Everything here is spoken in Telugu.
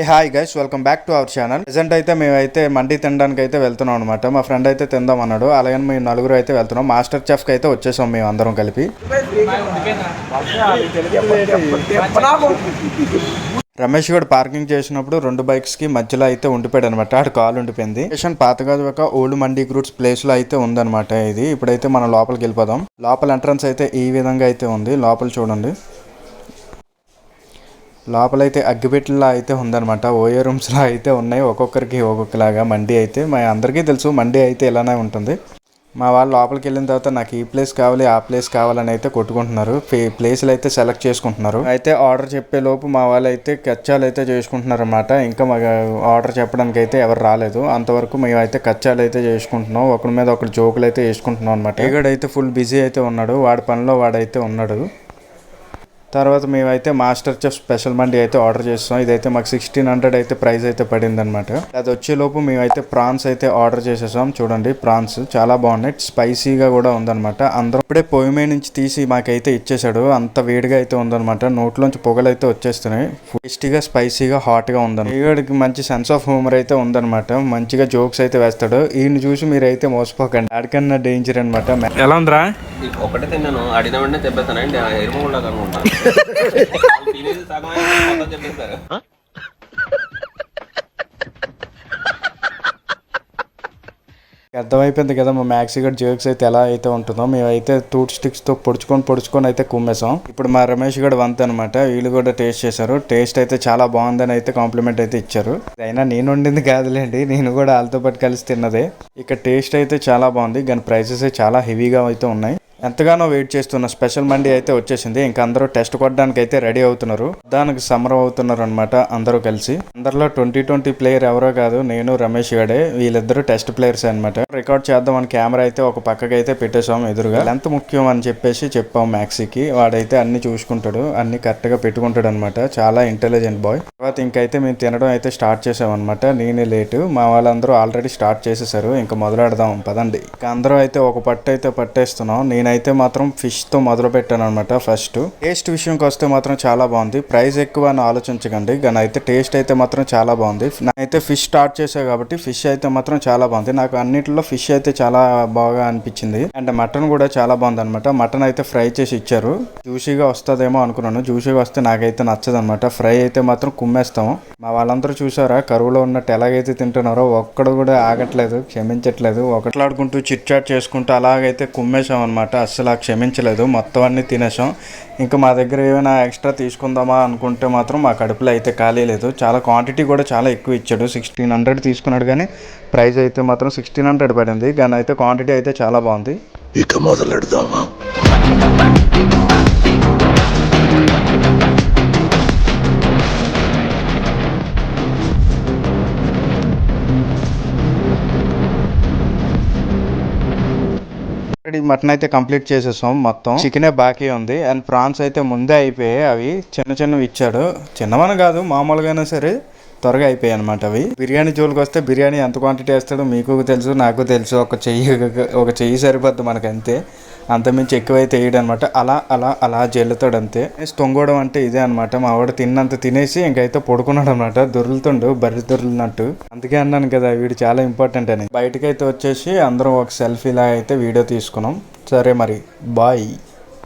Hey hi guys welcome back to our channel present అయితే మేమైతే మండి తినడానికి అయితే వెళ్తున్నాం అనమాట మా ఫ్రెండ్ అయితే తిందాం అన్నాడు. అలాగే మేము నలుగురు అయితే వెళ్తున్నాం. మాస్టర్ చెఫ్కి అయితే వచ్చేసాం మేము అందరం కలిపి. రమేష్ గడు పార్కింగ్ చేసినప్పుడు రెండు బైక్స్కి మధ్యలో అయితే ఉండిపోయాడు అనమాట ఆడు కాలు ఉండిపోయింది. స్టేషన్ పాతగా ఒక ఓల్డ్ మండీ గ్రూట్స్ ప్లేస్లో అయితే ఉందన్నమాట ఇది. ఇప్పుడైతే మనం లోపలికి వెళ్ళిపోదాం. లోపల ఎంట్రన్స్ అయితే ఈ విధంగా అయితే ఉంది. లోపల చూడండి. లోపలైతే అగ్గిపెట్టెలా అయితే ఉందన్నమాట. ఓయో రూమ్స్లో అయితే ఉన్నాయి. ఒక్కొక్కరికి ఒక్కొక్కలాగా మండి అయితే మా అందరికీ తెలుసు మండి అయితే ఇలానే ఉంటుంది. మా వాళ్ళు లోపలికి వెళ్ళిన తర్వాత నాకు ఈ ప్లేస్ కావాలి ఆ ప్లేస్ కావాలని అయితే కొట్టుకుంటున్నారు. ప్లేస్లు అయితే సెలెక్ట్ చేసుకుంటున్నారు. అయితే ఆర్డర్ చెప్పే లోపు మా వాళ్ళు అయితే కచ్చాలు అయితే చేసుకుంటున్నారు అనమాట ఇంకా మా ఆర్డర్ చెప్పడానికి అయితే ఎవరు రాలేదు. అంతవరకు మేము అయితే కచ్చాలు అయితే చేసుకుంటున్నాం. ఒకరి మీద ఒకరు జోకులు అయితే వేసుకుంటున్నాం అనమాట అయితే ఫుల్ బిజీ అయితే ఉన్నాడు. వాడి పనిలో వాడైతే ఉన్నాడు. తర్వాత మేమైతే మాస్టర్ చెఫ్ స్పెషల్ మండి అయితే ఆర్డర్ చేస్తాం ఇదైతే మాకు సిక్స్టీన్ హండ్రెడ్ అయితే ప్రైస్ అయితే పడింది అనమాట అది వచ్చేలోపు మేమైతే ప్రాన్స్ అయితే ఆర్డర్ చేసేసాం. చూడండి ప్రాన్స్ చాలా బాగున్నాయి. స్పైసీగా కూడా ఉందన్నమాట. అందరూ ఇప్పుడే పొయ్యి మీద నుంచి తీసి మాకైతే ఇచ్చేసాడు అంత వేడిగా అయితే ఉందన్నమాట. నోట్లోంచి పొగలు అయితే వచ్చేస్తున్నాయి. టేస్టీగా స్పైసీగా హాట్గా ఉందన్నమాట. ఈగడికి మంచి సెన్స్ ఆఫ్ హ్యూమర్ అయితే ఉందన్నమాట. మంచిగా జోక్స్ అయితే వేస్తాడు. ఈయన చూసి మీరైతే మోసపోకండి. ఆడికన్నా డేంజర్ అనమాట ఎలా ఉందిరా? ఒకటే తిన్నాను అడిగిన వెంటనే తెప్పేస్తాను అండి ఎరుమగుండా కనుకుంటా తినేది సగం చెప్పేస్తారు. అర్థమైపోయింది కదా మా మ్యాక్సీ గడ్ జోక్స్ అయితే ఎలా అయితే ఉంటుందో. మేమైతే టూట్ స్టిక్స్తో పొడుచుకొని పొడుచుకొని అయితే కుమ్మేసాం ఇప్పుడు మా రమేష్ గడ్ వంత అనమాట వీళ్ళు కూడా టేస్ట్ చేశారు. టేస్ట్ అయితే చాలా బాగుందని అయితే కాంప్లిమెంట్ అయితే ఇచ్చారు. అయినా నేను వండింది కాదులేండి నేను కూడా వాళ్ళతో పాటు కలిసి తిన్నదే. ఇక టేస్ట్ అయితే చాలా బాగుంది. కానీ ప్రైసెస్ చాలా హెవీగా అయితే ఉన్నాయి. ఎంతగానో వెయిట్ చేస్తున్న స్పెషల్ మండీ అయితే వచ్చేసింది. ఇంకా అందరూ టెస్ట్ కొట్టడానికి అయితే రెడీ అవుతున్నారు. దానికి సమరం అవుతున్నారు అనమాట అందరూ కలిసి. అందరిలో ట్వంటీ ట్వంటీ ప్లేయర్ ఎవరో కాదు నేను రమేష్ గడే. వీళ్ళిద్దరు టెస్ట్ ప్లేయర్స్ అనమాట రికార్డ్ చేద్దాం అని కెమెరా అయితే ఒక పక్కకి అయితే పెట్టేసాం ఎదురుగా. ఎంత ముఖ్యం అని చెప్పేసి చెప్పాం మ్యాక్సీకి వాడైతే అన్ని చూసుకుంటాడు అన్ని కరెక్ట్గా పెట్టుకుంటాడు అనమాట చాలా ఇంటెలిజెంట్ బాయ్ తర్వాత ఇంకైతే మేము తినడం అయితే స్టార్ట్ చేసాం అనమాట నేనే లేటు మా వాళ్ళందరూ ఆల్రెడీ స్టార్ట్ చేసేసారు. ఇంకా మొదలెడదాం పదండి. ఇంకా అందరూ అయితే ఒక పట్టు అయితే పట్టేస్తున్నాం. నేనైతే మాత్రం ఫిష్తో మొదలు పెట్టాను అనమాట ఫస్ట్. టేస్ట్ విషయంకి వస్తే మాత్రం చాలా బాగుంది. ప్రైస్ ఎక్కువ అని ఆలోచించకండి. కానీ అయితే టేస్ట్ అయితే మాత్రం చాలా బాగుంది. నేనైతే ఫిష్ స్టార్ట్ చేశాను కాబట్టి ఫిష్ అయితే మాత్రం చాలా బాగుంది. నాకు అన్నిటిలో ఫిష్ అయితే చాలా బాగా అనిపించింది. అండ్ మటన్ కూడా చాలా బాగుంది అనమాట మటన్ అయితే ఫ్రై చేసి ఇచ్చారు. జ్యూసీగా వస్తుందేమో అనుకున్నాను. జ్యూసీగా వస్తే నాకైతే నచ్చదు అనమాట ఫ్రై అయితే మాత్రం కుమ్మేస్తాము. మా వాళ్ళందరూ చూసారా? కరువులో ఉన్నట్టు ఎలాగైతే తింటున్నారో ఒక్కడు కూడా ఆగట్లేదు. క్షమించట్లేదు. ఒకట్లాడుకుంటూ చిట్ చాట్ చేసుకుంటూ అలాగైతే కుమ్మేసాం అనమాట అస్సలు క్షమించలేదు. మొత్తం అన్నీ తినేసాం ఇంకా మా దగ్గర ఏమైనా ఎక్స్ట్రా తీసుకుందామా అనుకుంటే మాత్రం మా కడుపులో అయితే ఖాళీ లేదు. చాలా క్వాంటిటీ కూడా చాలా ఎక్కువ ఇచ్చాడు. సిక్స్టీన్ హండ్రెడ్ తీసుకున్నాడు కానీ ప్రైస్ అయితే మాత్రం సిక్స్టీన్ హండ్రెడ్ పడింది. కానీ అయితే క్వాంటిటీ అయితే చాలా బాగుంది. ఇక మొదలెడదామా? ఆల్రెడీ మటన్ అయితే కంప్లీట్ చేసేసాం మొత్తం. చికెనే బాకీ ఉంది. అండ్ ప్రాన్స్ అయితే ముందే అయిపోయాయి అవి. చిన్న చిన్నవి ఇచ్చాడు. చిన్నవని కాదు మామూలుగానే సరే త్వరగా అయిపోయాయి అనమాట అవి. బిర్యానీ జోలికి వస్తే బిర్యానీ ఎంత క్వాంటిటీ వేస్తాడో మీకు తెలుసు నాకు తెలుసు. ఒక చెయ్యి ఒక చెయ్యి సరిపోద్ది మనకంతే. అంతే అంతమించి ఎక్కువైతే వేయడం అనమాట అలా అలా అలా జల్లుతాడు అంతే తొంగోడం అంటే ఇదే అనమాట. మా వాడు తిన్నంత తినేసి ఇంకైతే పడుకున్నాడు అనమాట దొరులుతుండు బర్రె దొరులున్నట్టు అందుకే అన్నాను కదా వీడు చాలా ఇంపార్టెంట్ అని. బయటకైతే వచ్చేసి అందరం ఒక సెల్ఫీలా అయితే వీడియో తీసుకున్నాం. సరే మరి బాయ్.